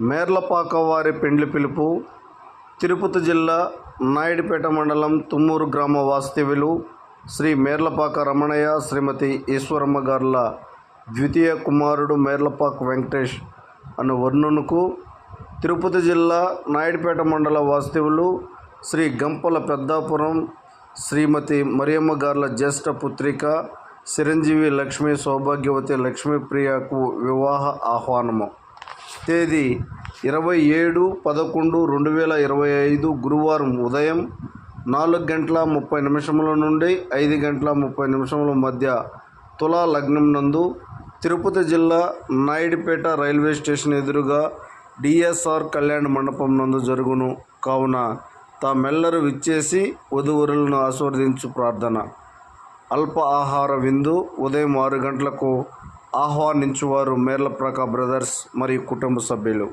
మేర్లపాక వారి పెండ్లి పిలుపు తిరుపతి జిల్లా నాయుడుపేట మండలం తుమ్మూరు గ్రామ వాస్తవ్యులు శ్రీ మేర్లపాక రమణయ్య శ్రీమతి ఈశ్వరమ్మ గారుల ద్వితీయ కుమారుడు మేర్లపాక వెంకటేష్ అను వర్ణునుకు తిరుపతి జిల్లా నాయుడుపేట మండల వాస్తవులు శ్రీ గంపల పెద్దాపురం శ్రీమతి మరియమ్మ గార్ల జ్యేష్ఠ పుత్రిక చిరంజీవి లక్ష్మీ సౌభాగ్యవతి లక్ష్మీప్రియకు వివాహ ఆహ్వానము. తేదీ ఇరవై ఏడు పదకొండు రెండు వేల ఇరవై ఐదు గురువారం ఉదయం నాలుగు గంటల ముప్పై నిమిషముల నుండి ఐదు గంటల ముప్పై నిమిషముల మధ్య తులా లగ్నం నందు తిరుపతి జిల్లా నాయుడుపేట రైల్వే స్టేషన్ ఎదురుగా డిఎస్ఆర్ కళ్యాణ మండపం నందు జరుగును. కావున తామెల్లరూ విచ్చేసి వధువరులను ఆస్వాదించు ప్రార్థన. అల్ప ఆహార విందు ఉదయం ఆరు గంటలకు ఆహ్వానించువారు మేర్లప్రక బ్రదర్స్ మరియు కుటుంబ సభ్యులు.